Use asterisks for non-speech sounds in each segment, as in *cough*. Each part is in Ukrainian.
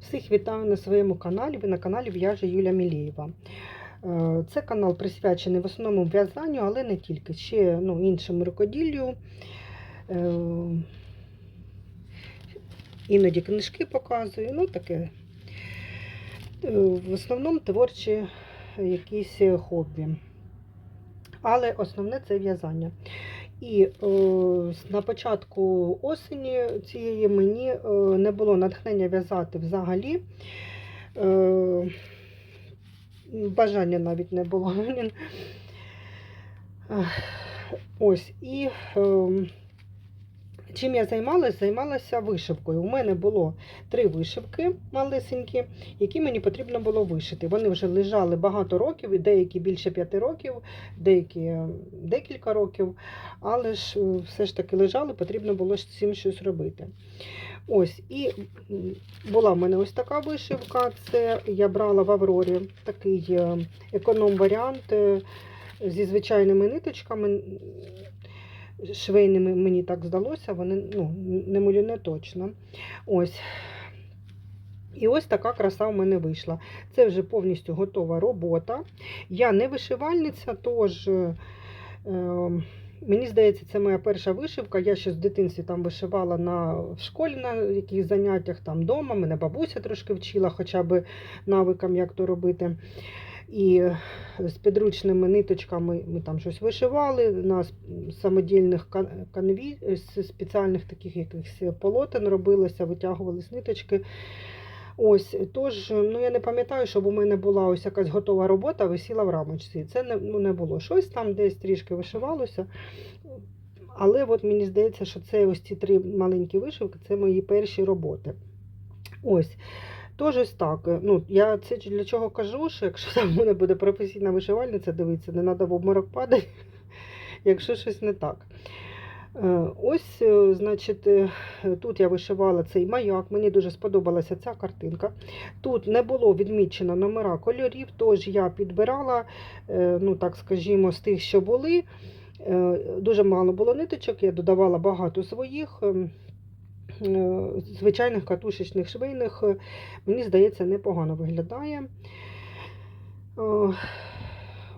Всіх вітаю на своєму каналі. На каналі В'яже Юля Мілєєва. Е, Це канал присвячений в основному в'язанню, але не тільки, ще ну, іншому рукоділлю. Е, Іноді книжки показую, ну таке. Е, В основному творчі якісь хобі. Але основне це в'язання. І е, на початку осені цієї мені е, не було натхнення в'язати взагалі. Е, бажання навіть не було. *laughs* Ось. І е, чим я займалася? Займалася вишивкою. У мене було три вишивки малесенькі, які мені потрібно було вишити. Вони вже лежали багато років, деякі більше п'яти років, деякі е, декілька років, але ж е, все ж таки лежали, потрібно було з цим щось робити. Ось, і була в мене ось така вишивка. Це я брала в Аврорі такий е, економ-варіант зі звичайними ниточками. Швейними, мені так здалося, вони ну, не муліне точно. Ось. І ось така краса у мене вийшла. Це вже повністю готова робота. Я не вишивальниця, тож е, е, мені здається, це моя перша вишивка. Я ще з дитинстві там вишивала на, в школі на якихось заняттях там вдома. Мене бабуся трошки вчила хоча б навикам, як то робити. І з підручними ниточками ми там щось вишивали на самодільних канві, з спеціальних таких якихось полотен робилося, витягувались ниточки. Ось, тож, ну я не пам'ятаю, щоб у мене була ось якась готова робота, висіла в рамочці. Це не, ну, не було. Щось там десь трішки вишивалося. Але от мені здається, що це ось ці три маленькі вишивки це мої перші роботи. Ось. Тож ось так. е, Ну, я це для чого кажу, що якщо там в мене буде професійна вишивальниця, дивіться, не треба в обморок падати, *laughs* якщо щось не так. Е, Ось, е, значить, тут я вишивала цей маяк. Мені дуже сподобалася ця картинка. Тут не було відмічено номера кольорів, тож я підбирала, ну так скажімо, з тих, що були. Дуже мало було ниточок, я додавала багато своїх. Е, Звичайних катушечних швейних, Е, мені здається, непогано виглядає. Е,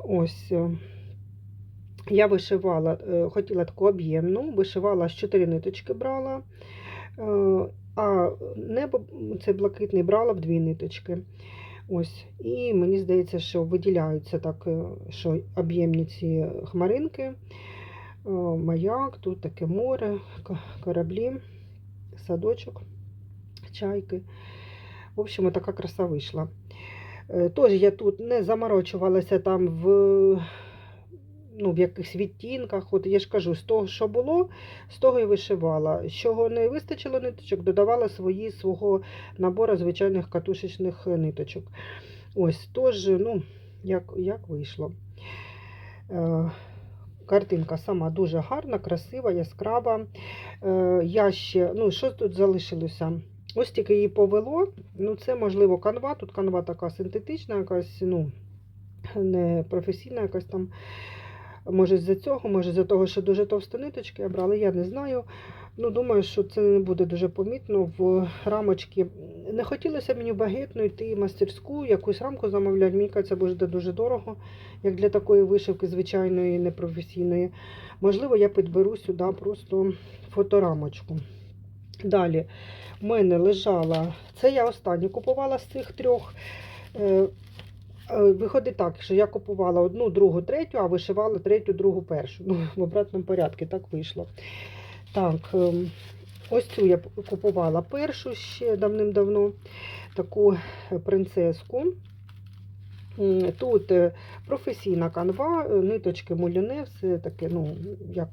Ось. я вишивала, хотіла таку об'ємну, вишивала з 4 ниточки брала, а небо це блакитний брала в 2 ниточки. Ось. І мені здається, що виділяються так, що об'ємні ці хмаринки, маяк, тут таке море, кораблі, садочок, чайки. В общем, така краса вийшла. Е, Тож я тут не заморочувалася там в, ну, в якихось відтінках. От я ж кажу, з того, що було, з того і вишивала. З чого не вистачило ниточок, додавала свої свого набору звичайних катушечних ниточок. Ось, тож, ну, як, як вийшло. Картинка сама дуже гарна, красива, яскрава. Е, Я ще, ну, що тут залишилося? Ось тільки її повело. Ну, це, можливо, канва. Тут канва така синтетична, якась, ну, не професійна, якась там. Може, з-за цього, може, з-за того, що дуже товсті ниточки я брала, я не знаю. Ну, думаю, що це не буде дуже помітно в рамочці. Не хотілося мені в багетну йти в мастерську, якусь рамку замовляти. Мені кажеться, буде дуже дорого, як для такої вишивки звичайної, непрофесійної. Можливо, я підберу сюди просто фоторамочку. Далі в мене лежала, це я останню купувала з цих трьох. Е, е, Виходить так, що я купувала одну, другу, третю, а вишивала третю, другу, першу. Ну, в обратному порядку так вийшло. Так, ем, ось цю я купувала першу ще давним-давно, таку принцеску. Тут е, професійна канва, е, ниточки муліне, все таке, ну, як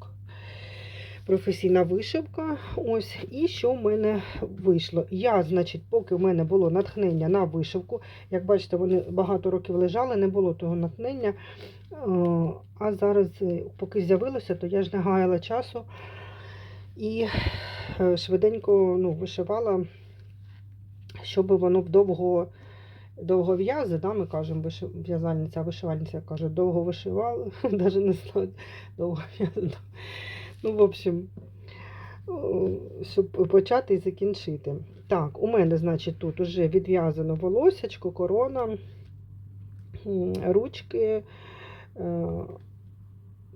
професійна вишивка. Ось, і що в мене вийшло? Я, значить, поки в мене було натхнення на вишивку, як бачите, вони багато років лежали, не було того натхнення. Е, А зараз, поки з'явилося, то я ж не гаяла часу і е, швиденько ну, вишивала, щоб воно довго. Довго в'язи, да, ми кажемо, в'язальниця, вишивальниця каже, довго вишивала, *laughs* навіть не знаю, довго в'язи. Ну, в общем, щоб почати і закінчити. Так, у мене, значить, тут уже відв'язано волосячко, корона, ручки, е,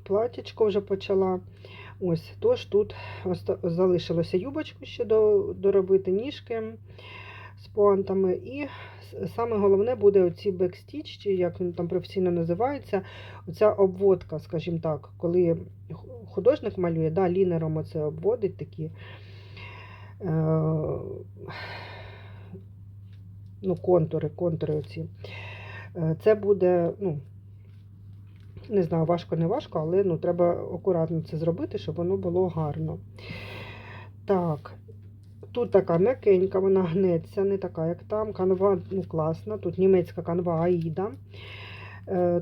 платічко вже почала. Ось, тож тут залишилося юбочку ще доробити, ніжки з пуантами. І саме головне буде оці бекстіч, чи як він там професійно називається, оця обводка, скажімо так, коли художник малює, да, лінером оце обводить такі. Е, ну, контури, контури оці. Е, Це буде, ну, не знаю, важко, не важко, але ну, треба акуратно це зробити, щоб воно було гарно. Так, тут така м'якенька, вона гнеться, не така, як там. Канва ну, класна, тут німецька канва Аїда. Е,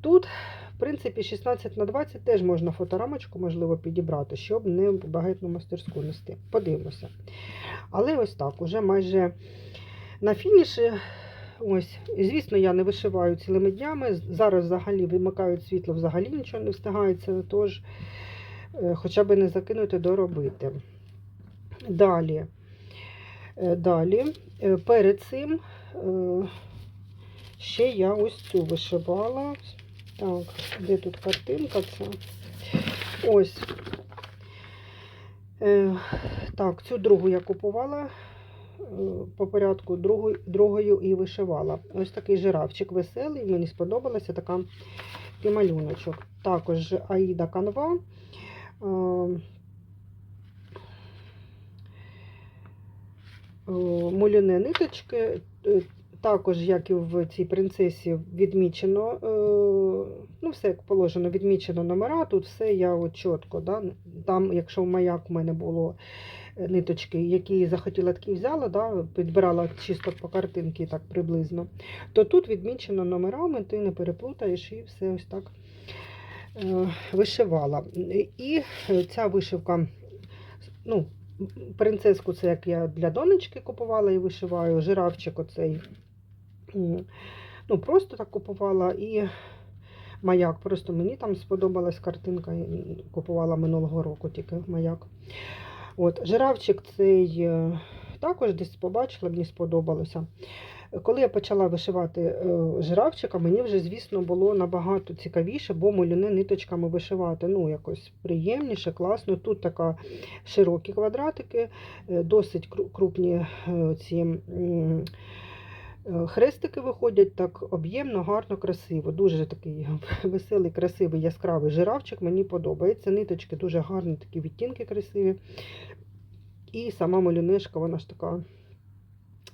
Тут, в принципі, 16 на 20 теж можна фоторамочку, можливо, підібрати, щоб не в багетну мастерську нести. Подивимося. Але ось так, уже майже на фініші. Ось, звісно, я не вишиваю цілими днями. Зараз взагалі вимикають світло, взагалі нічого не встигається, тож е, хоча б не закинути доробити. Далі. Е, Далі, е, перед цим ще я ось цю вишивала. Так, де тут картинка ця? Ось. Так, цю другу я купувала по порядку, другою і вишивала. Ось такий жирафчик веселий, мені сподобалася така і малюночок. Також Аїда Канва. Е, е, Муліне ниточки. Також, як і в цій принцесі, відмічено, е, ну, все як положено, відмічено номера. Тут все я от чітко. Да? Там, якщо в маяк в мене було е, ниточки, які захотіла, такі взяла, да? підбирала чисто по картинці так приблизно, то тут відмічено номерами, ти не переплутаєш і все ось так е, вишивала. І ця вишивка, ну, принцеску це як я для донечки купувала і вишиваю, жирафчик оцей. Ну, просто так купувала і маяк. Просто мені там сподобалась картинка. Купувала минулого року тільки маяк. От, жирафчик цей е, також десь побачила, мені сподобалося. Коли я почала вишивати е, жирафчика, мені вже, звісно, було набагато цікавіше, бо малюни ниточками вишивати. Ну, якось приємніше, класно. Тут така широкі квадратики, е, досить кру- крупні ці хрестики виходять так об'ємно, гарно, красиво. Дуже такий *laughs* веселий, красивий, яскравий жирафчик. Мені подобається. Ниточки дуже гарні, такі відтінки красиві. І сама малюнишка, вона ж така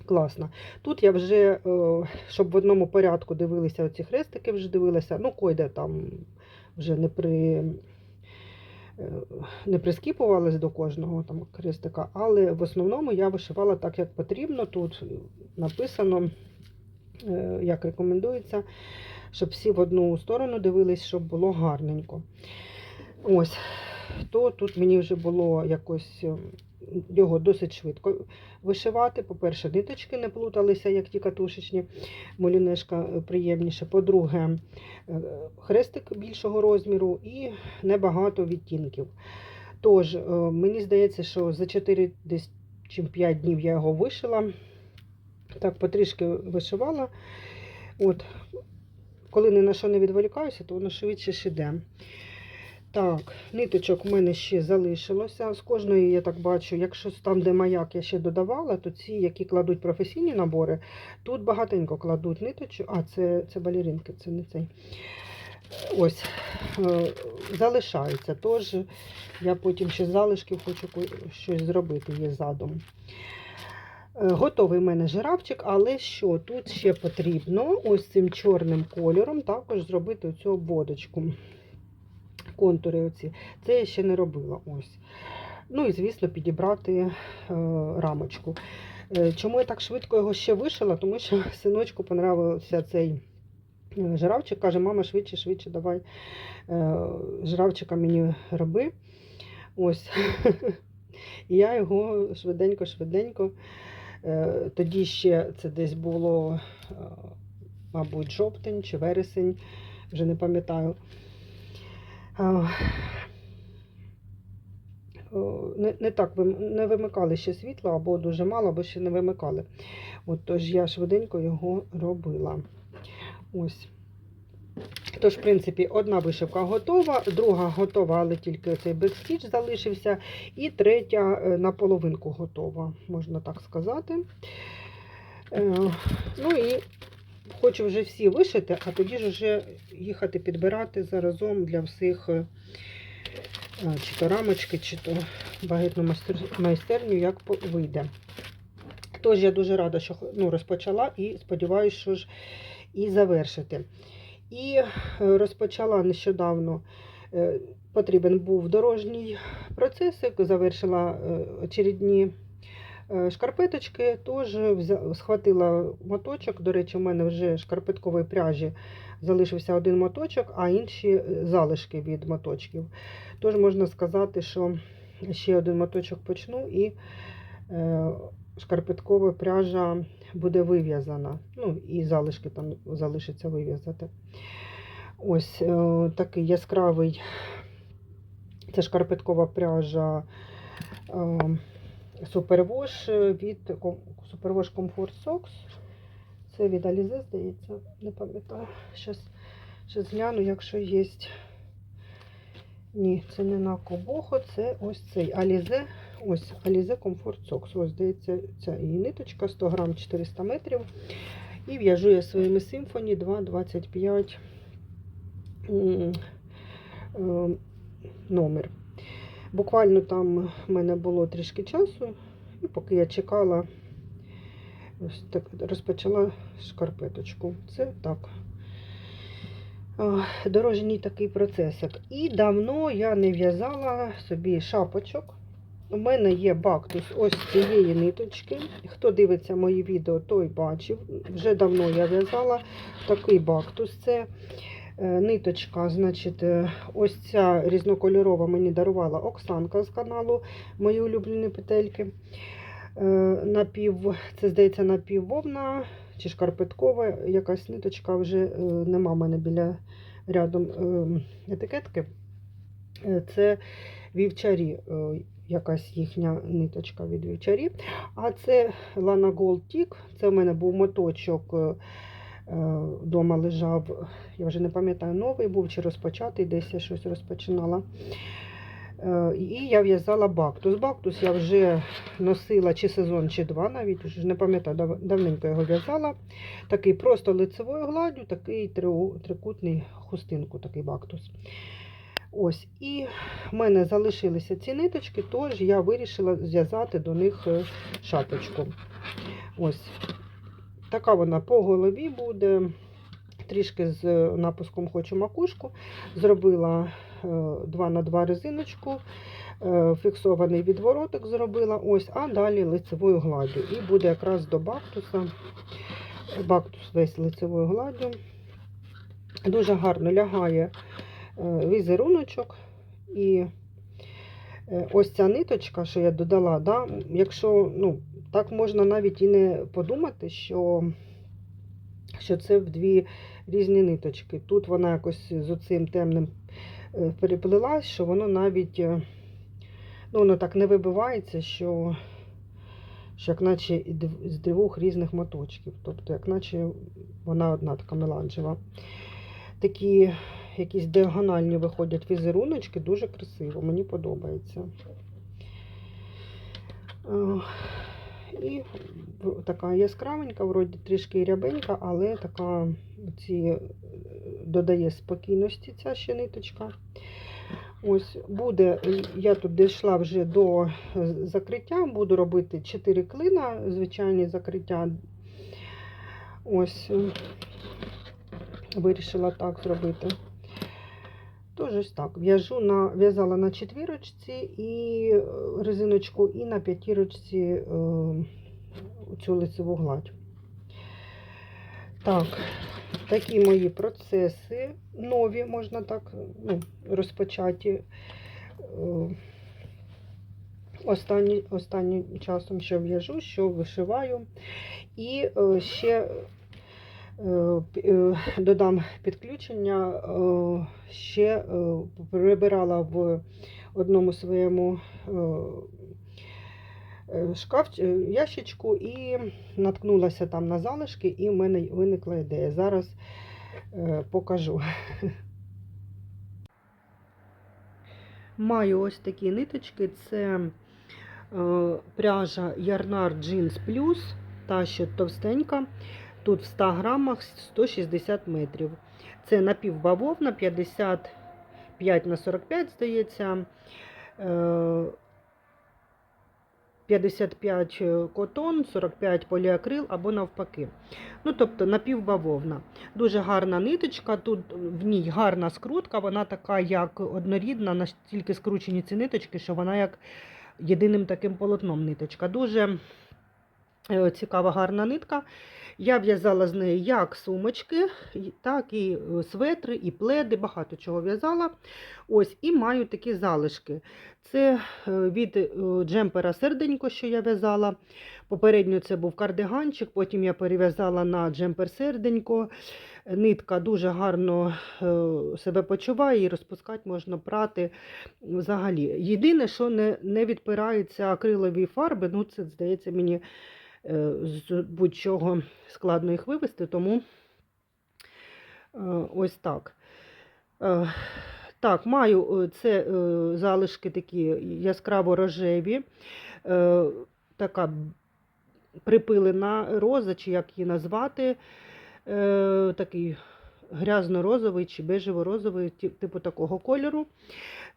класна. Тут я вже, е, щоб в одному порядку дивилися оці хрестики, вже дивилася. Ну, койде там вже не при. Е, Не прискіпувалась до кожного там крестика, але в основному я вишивала так, як потрібно. Тут написано, е, як рекомендується, щоб всі в одну сторону дивились, щоб було гарненько. Ось, то тут мені вже було якось е, його досить швидко вишивати. По-перше, ниточки не плуталися, як ті катушечні, молінешка е, приємніше. По-друге, е, хрестик більшого розміру і небагато відтінків. Тож, е, мені здається, що за 4 десь чи 5 днів я його вишила. Так, потрішки вишивала. От, коли ні на що не відволікаюся, то воно швидше ж іде. Так, ниточок в мене ще залишилося. З кожної, я так бачу, якщо там, де маяк я ще додавала, то ці, які кладуть професійні набори, тут багатенько кладуть ниточок. А, це, це балеринки, це не цей. Ось, е, залишаються. Тож я потім ще з залишків хочу щось зробити, є задум. Е, Готовий в мене жирафчик, але що тут ще потрібно ось цим чорним кольором також зробити оцю обводочку. Контури оці. Це я ще не робила. ось. Ну і, звісно, підібрати е, рамочку. Е, чому я так швидко його ще вишила? Тому що синочку понравився цей е, жирафчик. Каже, мама, швидше, швидше, давай жирафчика мені роби. Ось. *laughs* І я його швиденько-швиденько. Тоді ще це десь було, мабуть, жовтень чи вересень, вже не пам'ятаю. Не, не так не вимикали ще світло, або дуже мало, або ще не вимикали. От, тож я швиденько його робила. Ось. Тож, в принципі, одна вишивка готова, друга готова, але тільки цей бекстіч залишився. І третя е, на половинку готова, можна так сказати. Е, Ну і хочу вже всі вишити, а тоді ж вже їхати підбирати заразом для всіх е, чи то рамочки, чи то багетну майстерню, як вийде. Тож я дуже рада, що ну, розпочала і сподіваюся, що ж і завершити. І е, розпочала нещодавно. е, Потрібен був дорожній процесик, завершила очередні шкарпеточки, тож взя- схватила моточок. До речі, у мене вже шкарпеткової пряжі залишився один моточок, а інші е, залишки від моточків. Тож можна сказати, що ще один моточок почну і е, шкарпеткова пряжа буде вив'язана. Ну, і залишки там залишиться вив'язати. Ось е, такий яскравий. Це шкарпеткова пряжа е, Супервош від ком- Супервош Comfort Socks. Це від Alize, здається, не пам'ятаю. Щас, щас гляну, якщо є. Ні, це не на Кобохо, це ось цей Alize. Ось Alize Comfort Socks. Ось, здається, ця її ниточка 100 грам 400 метрів. І в'яжу я своїми Symphony 2,25 м, е, номер. Буквально там в мене було трішки часу, і поки я чекала, ось так розпочала шкарпеточку. Це так. Дорожній такий процесик. І давно я не в'язала собі шапочок. У мене є бактус ось цієї ниточки. Хто дивиться мої відео, той бачив. Вже давно я в'язала такий бактус. Це ниточка, значить, е, ось ця різнокольорова мені дарувала Оксанка з каналу Мої улюблені петельки. Е, Напів, це здається, напіввовна чи шкарпеткова якась ниточка вже е, нема в мене біля рядом е, етикетки. Е, Це вівчарі, е, якась їхня ниточка від вівчарі. А це Lana Gold Tick. Це в мене був моточок. Е, Вдома лежав, я вже не пам'ятаю, новий був чи розпочатий, десь я щось розпочинала. Е, І я в'язала бактус. Бактус я вже носила чи сезон, чи два навіть, вже не пам'ятаю, давненько його в'язала. Такий просто лицевою гладдю, такий трикутний хустинку, такий бактус. Ось, і в мене залишилися ці ниточки, тож я вирішила зв'язати до них е, шапочку. Ось така вона по голові буде. Трішки з напуском хочу макушку. Зробила 2 на 2 резиночку, е, фіксований відвороток зробила. Ось, а далі лицевою гладдю. І буде якраз до бактуса. Бактус весь лицевою гладдю. Дуже гарно лягає е, візеруночок. І е, ось ця ниточка, що я додала, да, якщо ну, так можна навіть і не подумати, що, що це в дві різні ниточки. Тут вона якось з оцим темним е, переплилась, що воно навіть е, ну, воно так не вибивається, що, що як наче з двох різних моточків. Тобто, як наче вона одна така меланжева. Такі якісь діагональні виходять візеруночки, дуже красиво, мені подобається. Е, І така яскравенька, вроді трішки рябенька, але така ці, е, додає спокійності ця ще ниточка. Ось буде, я тут дійшла вже до е, закриття, буду робити 4 клина, звичайні закриття. Ось е, вирішила так зробити. Тож так. В'яжу на, в'язала на четвірочці і е, резиночку, і на п'ятірочці е, цю лицеву гладь. Так, такі мої процеси нові, можна так ну, розпочаті. Е, Останні, останнім часом що в'яжу, що вишиваю. І ще додам підключення, е, ще е, прибирала в одному своєму е, е, шкаф, е, ящичку і наткнулася там на залишки, і в мене виникла ідея. Зараз е, покажу. Маю ось такі ниточки. Це е, пряжа Ярнар Jeans Plus, та що товстенька. Тут в 100 грамах 160 метрів. Це напівбавовна 55 на 45, здається. Е, 55 котон, 45 поліакрил або навпаки. Ну, тобто напівбавовна. Дуже гарна ниточка, тут в ній гарна скрутка, вона така як однорідна, настільки скручені ці ниточки, що вона як єдиним таким полотном ниточка. Дуже е, цікава гарна нитка. Я в'язала з неї як сумочки, так і е, светри, і пледи, багато чого в'язала. Ось, і маю такі залишки. Це е, від е, джемпера серденько, що я в'язала. Попередньо це був кардиганчик, потім я перев'язала на джемпер серденько. Нитка дуже гарно е, себе почуває і розпускати можна прати взагалі. Єдине, що не, не відпираються акрилові фарби, ну це здається мені е, з будь-чого складно їх вивести, тому е, ось так. Е, Так, маю е, це е, залишки такі яскраво рожеві, е, така припилена роза, чи як її назвати, е, такий грязно-розовий чи бежево-розовий, типу такого кольору.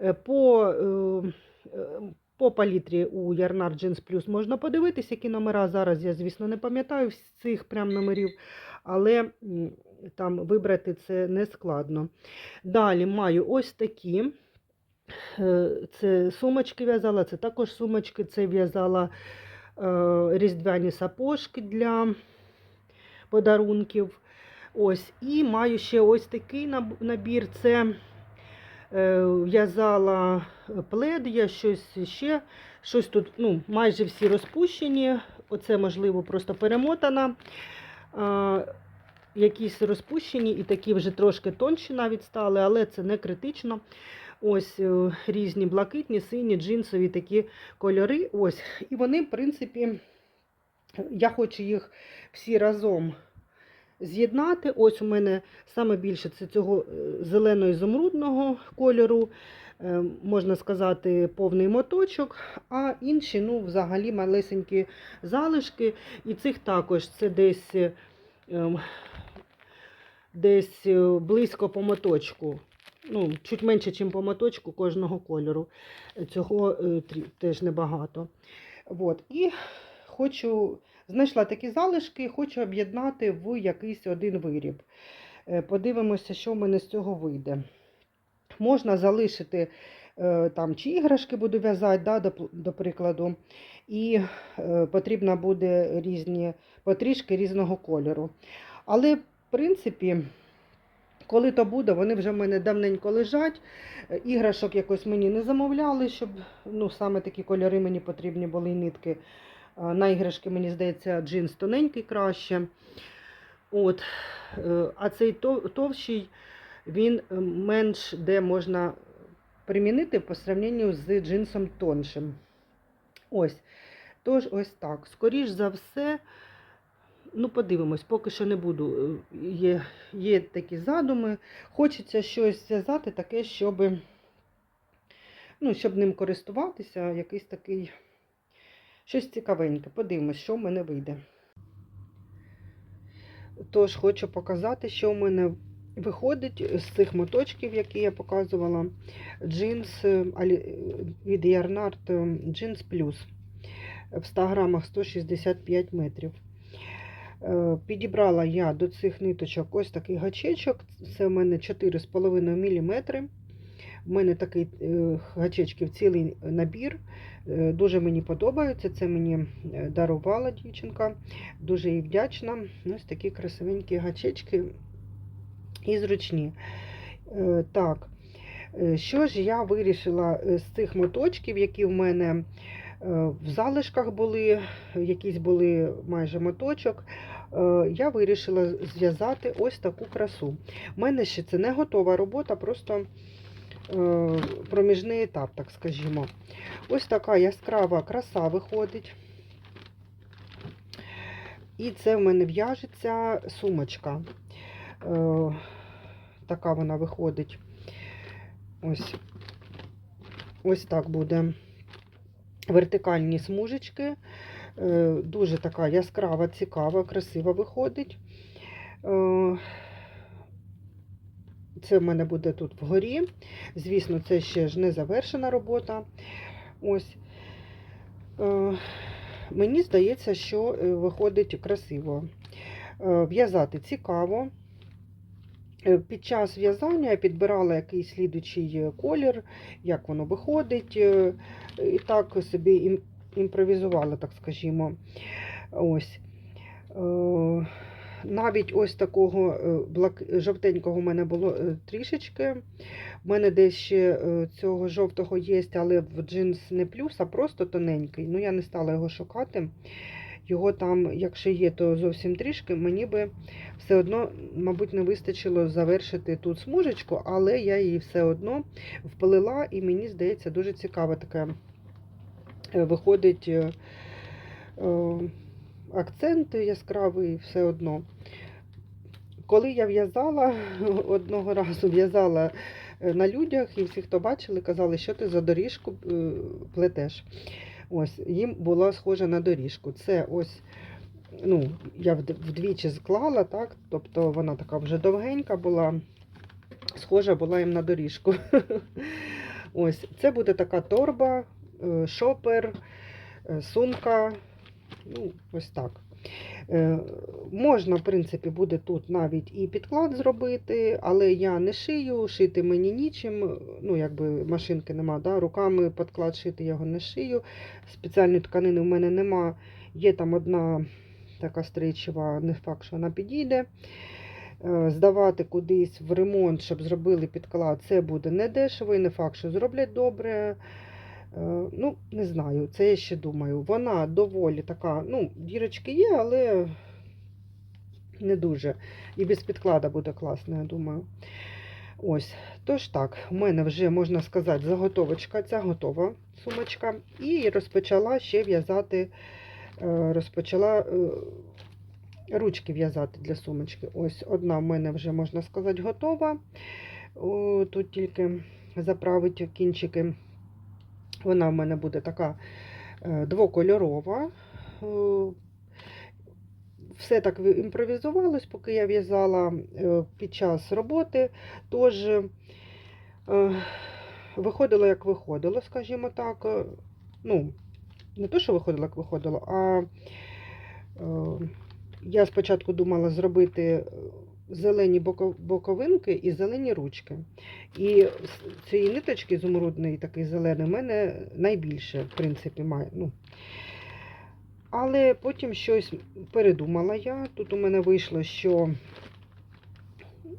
Е, По, е, е, по палітрі у Ярнар Jeans Plus можна подивитись, які номера. Зараз я, звісно, не пам'ятаю цих прям номерів, але там вибрати це не складно. Далі маю ось такі. Е, Це сумочки в'язала, це також сумочки, це в'язала е, різдвяні сапожки для подарунків. Ось. І маю ще ось такий набір. Це в'язала плед, я щось ще, щось тут ну, майже всі розпущені. Оце, можливо, просто перемотана. Якісь розпущені і такі вже трошки тонші навіть стали, але це не критично. Ось е, різні блакитні, сині, джинсові такі кольори. Ось. І вони, в принципі, я хочу їх всі разом з'єднати. Ось у мене саме більше це цього е, зелено-ізумрудного кольору, е, можна сказати, повний моточок, а інші, ну, взагалі, малесенькі залишки. І цих також це десь, е, ем, десь близько по моточку. Ну, чуть менше, ніж по моточку кожного кольору. Цього теж небагато. От. І хочу, знайшла такі залишки, і хочу об'єднати в якийсь один виріб. Е, Подивимося, що в мене з цього вийде. Можна залишити е, там чи іграшки буду в'язати, да, до, до прикладу, і е, потрібно буде різні потрішки різного кольору. Але, в принципі, коли то буде, вони вже в мене давненько лежать. Іграшок якось мені не замовляли, щоб ну, саме такі кольори мені потрібні були і нитки. А, На іграшки, мені здається, джинс тоненький краще. От. е, А цей товщий, він е, менш де можна примінити по сравненню з джинсом тоншим. Ось. Тож, ось так. Скоріш за все, ну, подивимось, поки що не буду. е, Є, є такі задуми. Хочеться щось зв'язати таке, щоб, ну, щоб ним користуватися, якийсь такий щось цікавеньке. Подивимось, що в мене вийде. Тож хочу показати, що в мене виходить з цих моточків, які я показувала. Джинс е, е, від Ярнард Джинс Плюс в 100 грамах 165 метрів. Е, Підібрала я до цих ниточок ось такий гачечок. Це в мене 4,5 мм. У мене такий е, гачечків цілий набір. Е, Дуже мені подобається. Це мені е, дарувала дівчинка. Дуже їй вдячна. Ось такі красивенькі гачечки і зручні. Так, що ж я вирішила з цих моточків, які в мене в залишках були, якісь були майже моточок. Я вирішила зв'язати ось таку красу. У мене ще це не готова робота, просто проміжний етап, так скажімо. Ось така яскрава краса виходить. І це в мене в'яжеться сумочка. Е, така вона виходить. Ось, ось так буде. Вертикальні смужечки. Е, дуже така яскрава, цікава, красива виходить. Це в мене буде тут вгорі. Звісно, це ще ж не завершена робота. Ось. Е, Мені здається, що е, виходить красиво. Е, В'язати цікаво. Під час в'язання я підбирала якийсь слідучий колір, як воно виходить. І так собі імпровізувала, так скажімо. Ось. Навіть ось такого е, жовтенького в мене було е, трішечки. У мене десь ще е, цього жовтого є, але в джинс не плюс, а просто тоненький. Ну, я не стала його шукати. Його там, якщо є, то зовсім трішки. Мені би все одно, мабуть, не вистачило завершити тут смужечку, але я її все одно вплила, і мені здається, дуже цікаво таке виходить акцент яскравий все одно. Коли я в'язала, *laughs* одного разу в'язала е, на людях, і всі, хто бачили, казали, що ти за доріжку е, плетеш. Ось, їм було схоже на доріжку. Це ось, ну, я вдвічі склала, так? Тобто вона така вже довгенька була, схожа була їм на доріжку. *laughs* Ось, це буде така торба, е, шопер, сумка. Ну, ось так. Е, Можна, в принципі, буде тут навіть і підклад зробити, але я не шию, шити мені нічим. Ну, якби машинки нема, да? руками підклад шити я його не шию. Спеціальної тканини в мене нема. Є там одна така стрічева, не факт, що вона підійде. Е, Здавати кудись в ремонт, щоб зробили підклад, це буде не дешево і не факт, що зроблять добре. Е, Ну, не знаю, це я ще думаю. Вона доволі така, ну, дірочки є, але не дуже. І без підклада буде класно, я думаю. Ось, тож так, у мене вже, можна сказати, заготовочка, ця готова сумочка. І розпочала ще в'язати, е, розпочала е, ручки в'язати для сумочки. Ось одна в мене вже, можна сказати, готова. Тут тільки заправити кінчики. Вона в мене буде така е, двокольорова. Е, Все так імпровізувалось, поки я в'язала е, під час роботи. Тож виходило, як виходило, скажімо так. Ну, не то, що виходило, як виходило, а я спочатку думала зробити зелені боковинки і зелені ручки. І цієї ниточки зумрудний такий зелений, в мене найбільше, в принципі, має. Ну. Але потім щось передумала я. Тут у мене вийшло, що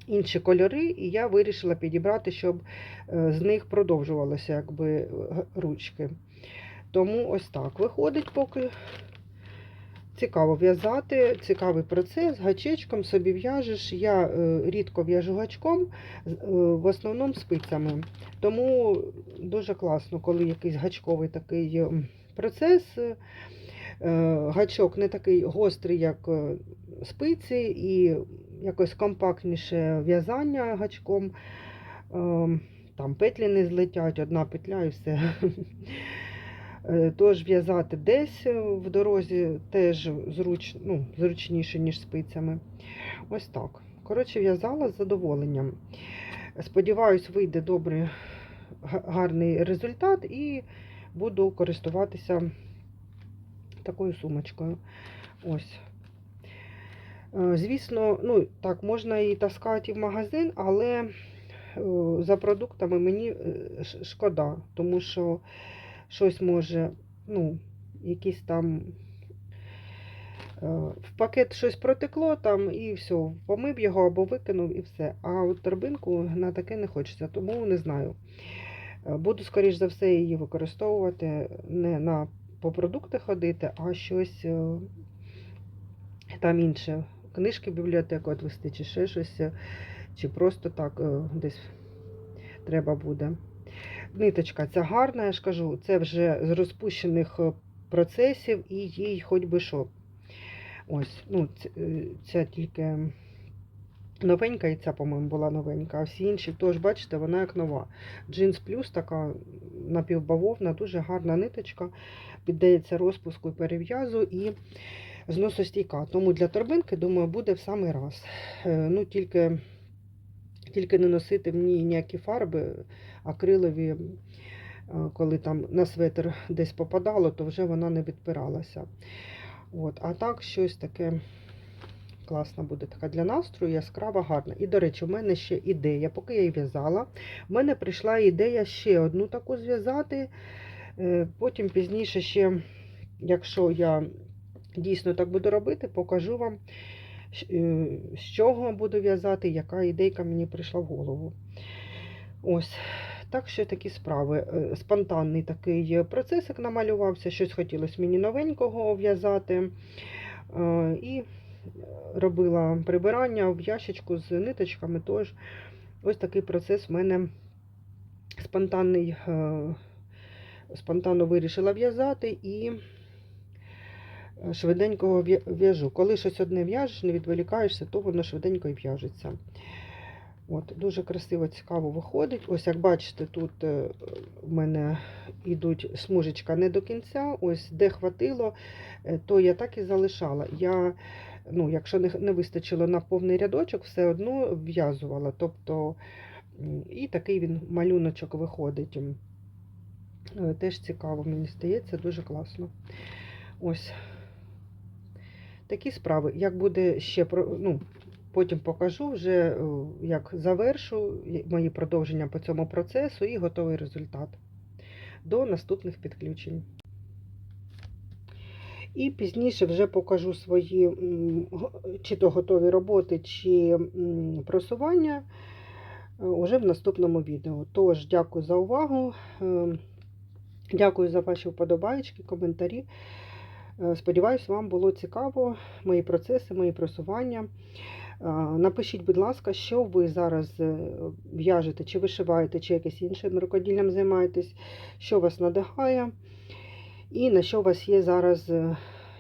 інші кольори, і я вирішила підібрати, щоб е, з них продовжувалося якби ручки. Тому ось так виходить, поки цікаво в'язати, цікавий процес, гачечком собі в'яжеш. Я е, рідко в'яжу гачком, е, в основному спицями. Тому дуже класно, коли якийсь гачковий такий е, процес. Гачок не такий гострий, як спиці, і якось компактніше в'язання гачком. Е, Там петлі не злетять, одна петля і все. *laughs* Е, Тож в'язати десь в дорозі теж зруч, ну, зручніше, ніж спицями. Ось так. Коротше, в'язала з задоволенням. Сподіваюсь, вийде добрий, гарний результат і буду користуватися такою сумочкою. Ось. Е, Звісно, ну, так, можна і таскати в магазин, але е, за продуктами мені е, шкода, тому що щось може, ну, якісь там е, в пакет щось протекло там і все, помив його або викинув і все. А от торбинку на таке не хочеться, тому не знаю. Е, Буду, скоріш за все, її використовувати не на по продукти ходити, а щось е, там інше. Книжки в бібліотеку відвести, чи ще щось, чи просто так десь треба буде. Ниточка ця гарна, я ж кажу, це вже з розпущених е, процесів і їй хоч би що. Ось, ну, е, ця тільки новенька, і ця, по-моєму, була новенька, а всі інші теж, бачите, вона як нова. Джинс плюс така напівбавовна, дуже гарна ниточка, піддається розпуску і перев'язу і зносостійка. Тому для торбинки, думаю, буде в самий раз. Е, Ну, тільки, тільки не носити мені ніякі фарби акрилові, е, коли там на светр десь попадало, то вже вона не відпиралася. От, а так щось таке класна буде така для настрою, яскрава, гарна. І, до речі, у мене ще ідея, поки я її в'язала, в мене прийшла ідея ще одну таку зв'язати. Е, Потім пізніше ще, якщо я дійсно так буду робити, покажу вам, з чого буду в'язати, яка ідейка мені прийшла в голову. Ось. Так що такі справи. Е, Спонтанний такий процесик намалювався, щось хотілося мені новенького в'язати. Е, І робила прибирання в ящичку з ниточками. Тож ось такий процес в мене спонтанний. е, Спонтанно вирішила в'язати і е, швиденько в'я- в'яжу. Коли щось одне в'яжеш, не відволікаєшся, то воно швиденько і в'яжеться. От, дуже красиво, цікаво виходить. Ось як бачите, тут е, в мене йдуть смужечка не до кінця. Ось де хватило, е, то я так і залишала. Я, ну, якщо не, не вистачило на повний рядочок, все одно в'язувала. Тобто, і такий він малюночок виходить. Теж цікаво, мені здається, дуже класно. Ось такі справи. Як буде ще. Ну, Потім покажу вже, е, як завершу мої продовження по цьому процесу і готовий результат до наступних підключень. І пізніше вже покажу свої чи то готові роботи, чи просування е, уже в наступному відео. Тож, дякую за увагу. е, Дякую за ваші вподобайки, коментарі. Е, Сподіваюсь, вам було цікаво мої процеси, мої просування. Е, Напишіть, будь ласка, що ви зараз е, в'яжете, чи вишиваєте, чи якесь іншим рукоділлям займаєтесь, що вас надихає, і на що у вас є зараз,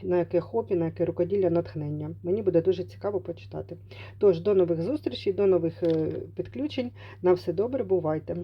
на яке хобі, на яке рукоділля натхнення. Мені буде дуже цікаво почитати. Тож, до нових зустрічей, до нових підключень. На все добре, бувайте!